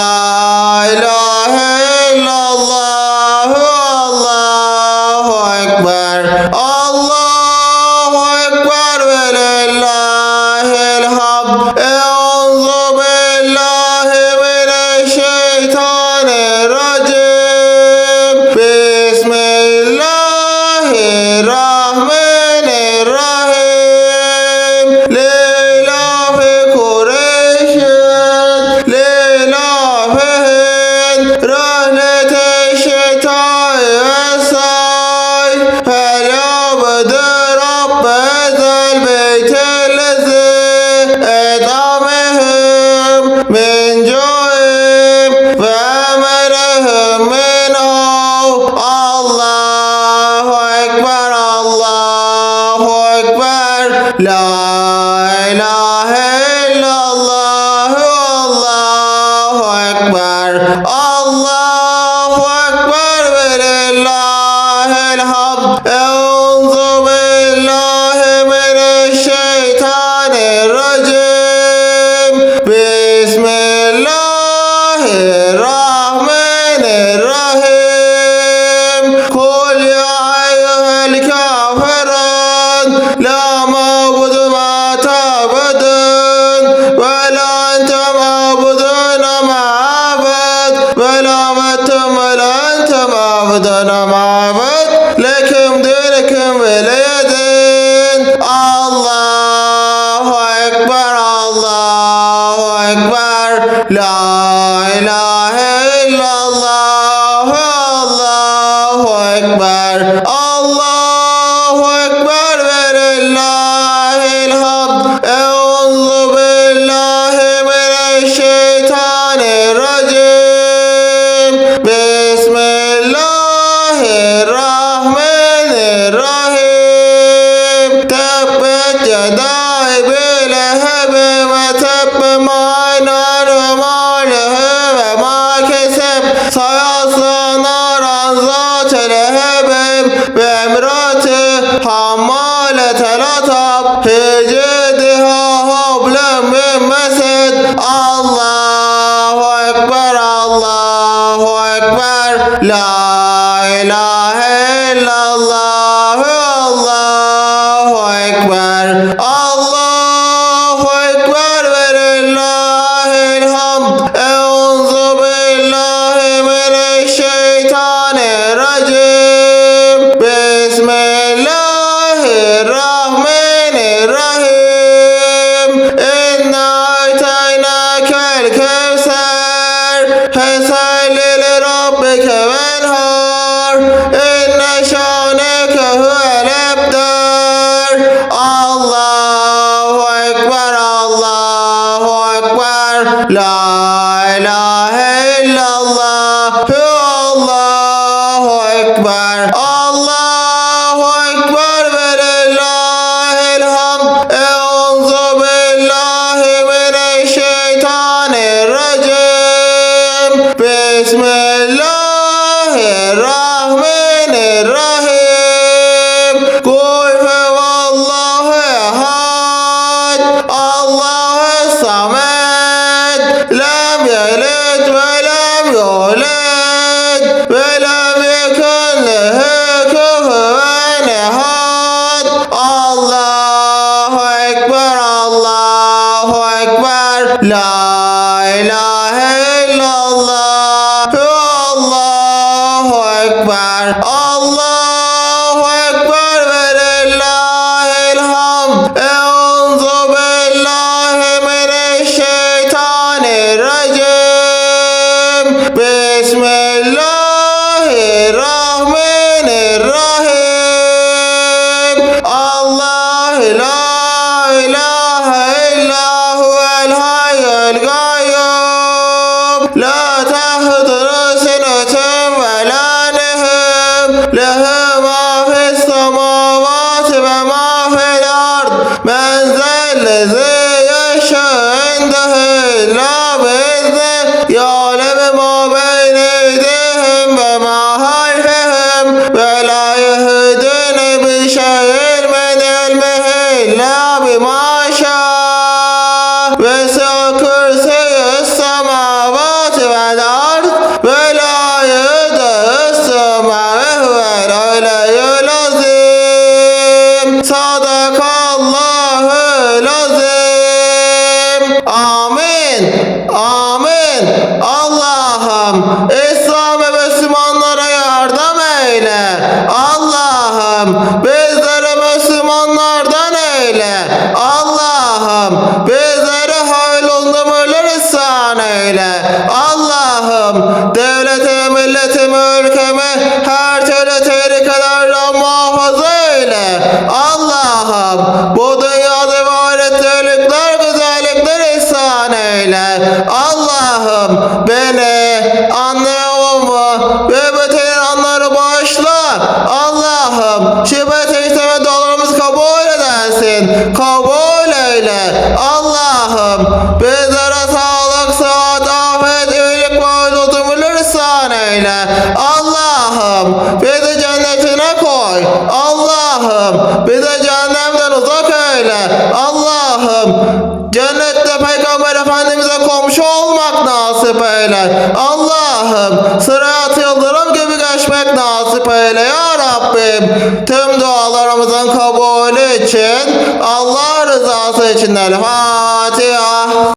لا إله Love. عابدون ما فسل لربك وانهار إن شانك هو الأبتر الله أكبر الله أكبر لا إله إلا الله هو الله أكبر Bismillahirrahmanirrahim. Kul huvallahu ehad. Allahu samed. Lem yelid ve lem yulid. Ve lem Oh, öyle. Allah'ım bizlere hayl oldum ölürsen öyle. Allah'ım devleti, milletimi, ülkemi her türlü tehlikelerden muhafaza eyle. Allah'ım bu dünyada ve ahirette güzellikler ihsan eyle. Allah'ım beni anne edersin. Kabul eyle. Allah'ım bizlere sağlık, sıhhat, afiyet, iyilik ve ömürler ihsan eyle. Allah'ım bizi cennetine koy. Allah'ım bizi cehennemden uzak eyle. Allah'ım cennette Peygamber Efendimiz'e komşu olmak nasip eyle. Allah'ım sırat yıldırım nasip eyle ya Rabbim. Tüm dualarımızın kabulü için Allah rızası için El Fatiha.